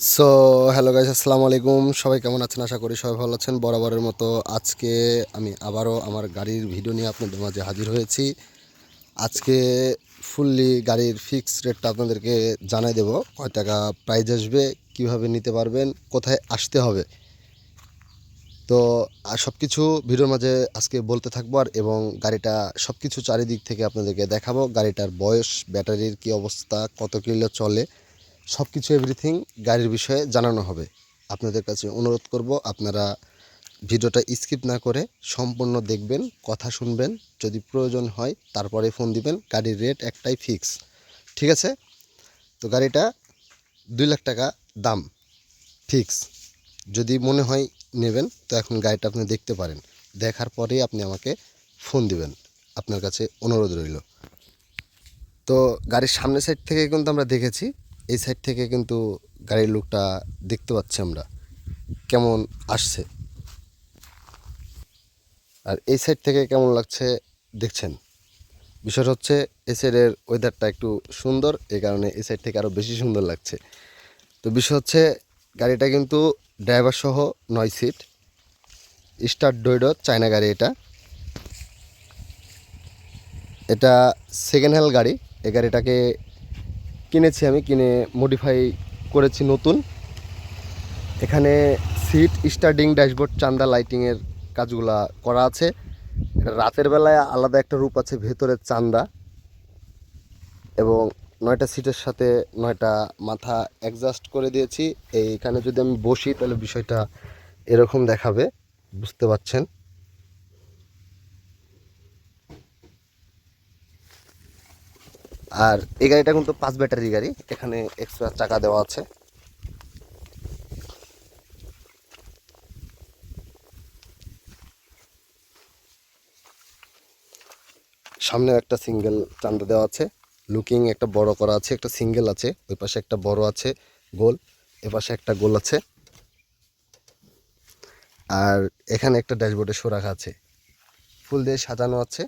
So hello guys আসসালামু আলাইকুম। সবাই কেমন আছেন? আশা করি সবাই ভালো আছেন। বরাবরের মতো আজকে আমি আবারও আমার গাড়ির ভিডিও নিয়ে আপনাদের মাঝে হাজির হয়েছি। আজকে ফুললি গাড়ির ফিক্স রেটটা আপনাদেরকে জানাই দেব। কয় টাকা প্রাইজ আসবে, কীভাবে নিতে পারবেন, কোথায় আসতে হবে। তো সব কিছু ভিডিওর মাঝে আজকে বলতে থাকব আর, এবং গাড়িটা সব কিছু চারিদিক থেকে আপনাদেরকে দেখাবো। গাড়িটার বয়স, ব্যাটারির কি অবস্থা, কত কিলো চলে সব কিছু এভরিথিং গাড়ির বিষয়ে জানানো হবে। আপনাদের কাছে অনুরোধ করব, আপনারা ভিডিওটা স্কিপ না করে সম্পূর্ণ দেখবেন, কথা শুনবেন, যদি প্রয়োজন হয় তারপরে ফোন দিবেন, গাড়ির রেট একটাই ফিক্স ঠিক আছে? তো গাড়িটা দুই লাখ টাকা দাম ফিক্স যদি মনে হয় নেবেন, তো এখন গাড়িটা আপনি দেখতে পারেন। দেখার পরেই আপনি আমাকে ফোন দিবেন। আপনার কাছে অনুরোধ রইল। তো গাড়ির সামনের সাইড থেকে কিন্তু আমরা দেখেছি এই সাইড থেকে কিন্তু গাড়ির লুকটা দেখতে পাচ্ছি আমরা। কেমন আসছে? আর এই সাইড থেকে কেমন লাগছে দেখছেন? বিষয়টা হচ্ছে, এই সাইডের ওয়েদারটা একটু সুন্দর, এই কারণে এই সাইড থেকে আরও বেশি সুন্দর লাগছে। তো বিষয় হচ্ছে, গাড়িটা কিন্তু ড্রাইভার সহ নয় সিট স্টার ডোইডো চায়না গাড়ি এটা। এটা সেকেন্ড হ্যান্ড গাড়ি। এই গাড়িটাকে কিনেছি আমি, কিনে মডিফাই করেছি নতুন। এখানে সিট স্টার্টিং ড্যাশবোর্ড চান্দা লাইটিংয়ের কাজগুলা করা আছে। রাতের বেলায় আলাদা একটা রূপ আছে, ভেতরে চান্দা। এবং নয়টা সিটের সাথে নয়টা মাথা অ্যাডজাস্ট করে দিয়েছি। এইখানে যদি আমি বসি, তাহলে বিষয়টা এরকম দেখাবে, বুঝতে পারছেন? আর এই গাড়িটা কিন্তু পাঁচ ব্যাটারি গাড়ি। এখানে এক্সট্রা চাকা দেওয়া আছে। সামনে একটা সিঙ্গেল চান্দা দেওয়া আছে। লুকিং একটা বড় করা আছে। একটা সিঙ্গেল আছে। ওই পাশে একটা বড় আছে, গোল। এ পাশে একটা গোল আছে। আর এখানে একটা ড্যাশবোর্ডে শো রাখা আছে। ফুল দিয়ে সাজানো আছে।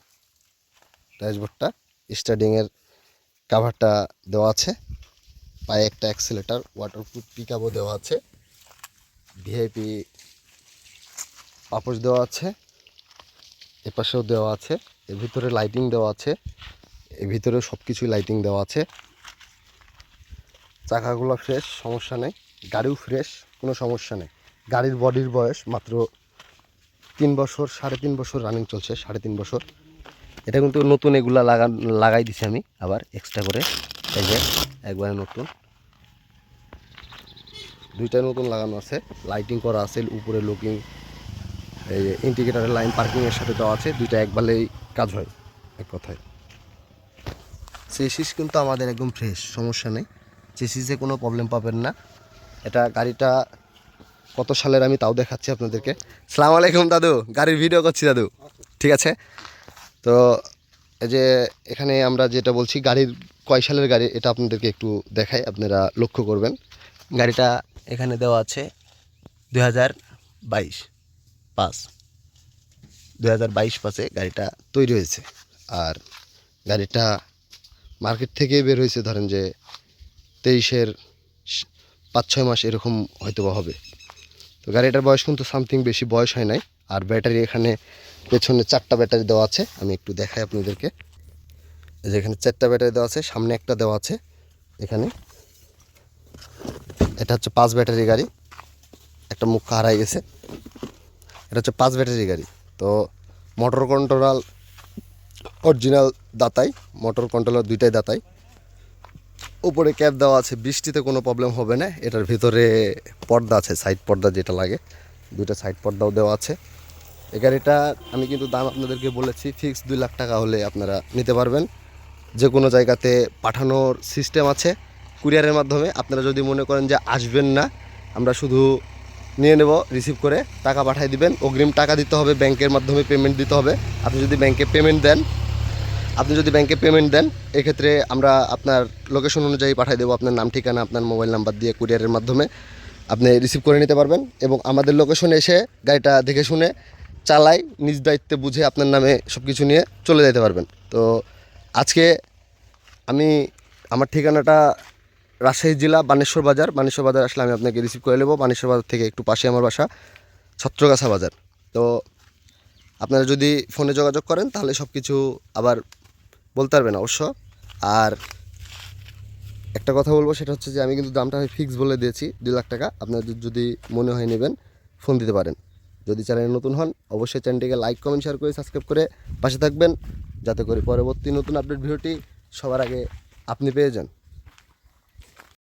ড্যাশবোর্ডটা। স্টার্টিংয়ের কাভারটা দেওয়া আছে। পায়ে একটা অ্যাক্সিলেটার ওয়াটারপ্রুফ পিকআপও দেওয়া আছে। ভিআইপি পাপোশ দেওয়া আছে। এপাশেও দেওয়া আছে। এর ভিতরে লাইটিং দেওয়া আছে। এর ভিতরে সব কিছুই লাইটিং দেওয়া আছে। চাকাগুলো ফ্রেশ সমস্যা নেই। গাড়িও ফ্রেশ কোনো সমস্যা নেই। গাড়ির বডির বয়স মাত্র তিন বছর, সাড়ে তিন বছর রানিং চলছে, সাড়ে তিন বছর। এটা কিন্তু নতুন এগুলা লাগান লাগাই দিছি আমি আবার এক্সট্রা করে। এই যে, একবারে নতুন। দুইটা নতুন লাগানো আছে। লাইটিং করা আছে, উপরে লুকিং এই ইন্ডিকেটারের লাইন পার্কিংয়ের সাথে দেওয়া আছে। দুইটা একবারেই কাজ হয়, এক কথায়। চেসিস কিন্তু আমাদের একদম ফ্রেশ সমস্যা নেই। চেসিসে কোনো প্রবলেম পাবেন না। এটা গাড়িটা কত সালের আমি তাও দেখাচ্ছি আপনাদেরকে। সালাম আলাইকুম দাদু, গাড়ির ভিডিও করছি দাদু। ঠিক আছে? তো এই যে এখানে আমরা যেটা বলছি, গাড়ির কয় সালের গাড়ি, এটা আপনাদেরকে একটু দেখাই, আপনারা লক্ষ্য করবেন। গাড়িটা এখানে দেওয়া আছে দুই হাজার বাইশ পাঁচ। দুই হাজার বাইশ পাঁচে গাড়িটা তৈরি হয়েছে। আর গাড়িটা মার্কেট থেকে বের হয়েছে, ধরেন যে তেইশের পাঁচ ছয় মাস এরকম হয়তো হবে। তো গাড়িটার বয়স কিন্তু সামথিং বেশি বয়স হয় নাই। আর ব্যাটারি এখানে পেছনে চারটা ব্যাটারি দেওয়া আছে, আমি একটু দেখাই আপনাদেরকে। এই যে এখানে চারটা ব্যাটারি দেওয়া আছে, সামনে একটা দেওয়া আছে, এখানে। এটা হচ্ছে পাঁচ ব্যাটারি গাড়ি, একটা মুখ হারাই গেছে। এটা হচ্ছে পাঁচ ব্যাটারি গাড়ি। তো মোটর কন্ট্রোল অরিজিনাল দাতাই মোটর কন্ট্রোলার দুইটাই দাতাই। উপরে ক্যাপ দেওয়া আছে, বৃষ্টিতে কোনো প্রবলেম হবে না। এটার ভিতরে পর্দা আছে সাইড পর্দা যেটা লাগে, দুইটা সাইড পর্দাও দেওয়া আছে। এই গাড়িটা আমি কিন্তু দাম আপনাদেরকে বলেছি ফিক্স দুই লাখ টাকা হলে আপনারা নিতে পারবেন। যে কোনো জায়গাতে পাঠানোর সিস্টেম আছে কুরিয়ারের মাধ্যমে। আপনারা যদি মনে করেন যে আসবেন না, আমরা শুধু নিয়ে নেব রিসিভ করে টাকা পাঠিয়ে দিবেন। অগ্রিম টাকা দিতে হবে, ব্যাংকের মাধ্যমে পেমেন্ট দিতে হবে। আপনি যদি ব্যাংকে পেমেন্ট দেন, আপনি যদি ব্যাংকে পেমেন্ট দেন, এক্ষেত্রে আমরা আপনার লোকেশন অনুযায়ী পাঠিয়ে দেবো। আপনার নাম, ঠিকানা, আপনার মোবাইল নাম্বার দিয়ে কুরিয়ারের মাধ্যমে আপনি রিসিভ করে নিতে পারবেন। এবং আমাদের লোকেশনে এসে গাড়িটা দেখে শুনে চালাই নিজ দায়িত্বে বুঝে আপনার নামে সব কিছু নিয়ে চলে যেতে পারবেন। তো আজকে আমি আমার ঠিকানাটা রাজশাহী জেলা বানেশ্বর বাজার। বানেশ্বর বাজার আসলে আমি আপনাকে রিসিভ করে নেব। বানেশ্বর বাজার থেকে একটু পাশে আমার বাসা, ছত্রগাছা বাজার। তো আপনারা যদি ফোনে যোগাযোগ করেন, তাহলে সব কিছু আবার বলতে পারবেন অবশ্য। আর একটা কথা বলব, সেটা হচ্ছে যে আমি কিন্তু দামটা ফিক্স বলে দিয়েছি, দুই লাখ টাকা। আপনাদের যদি মনে হয় নেবেন ফোন দিতে পারেন। যদি চ্যানেলে নতুন হন, অবশ্যই চ্যানেলটিকে লাইক কমেন্ট শেয়ার করে সাবস্ক্রাইব করে পাশে থাকবেন। যাতে করে পরবর্তী নতুন আপডেট ভিডিওটি সবার আগে আপনি পেয়ে যান।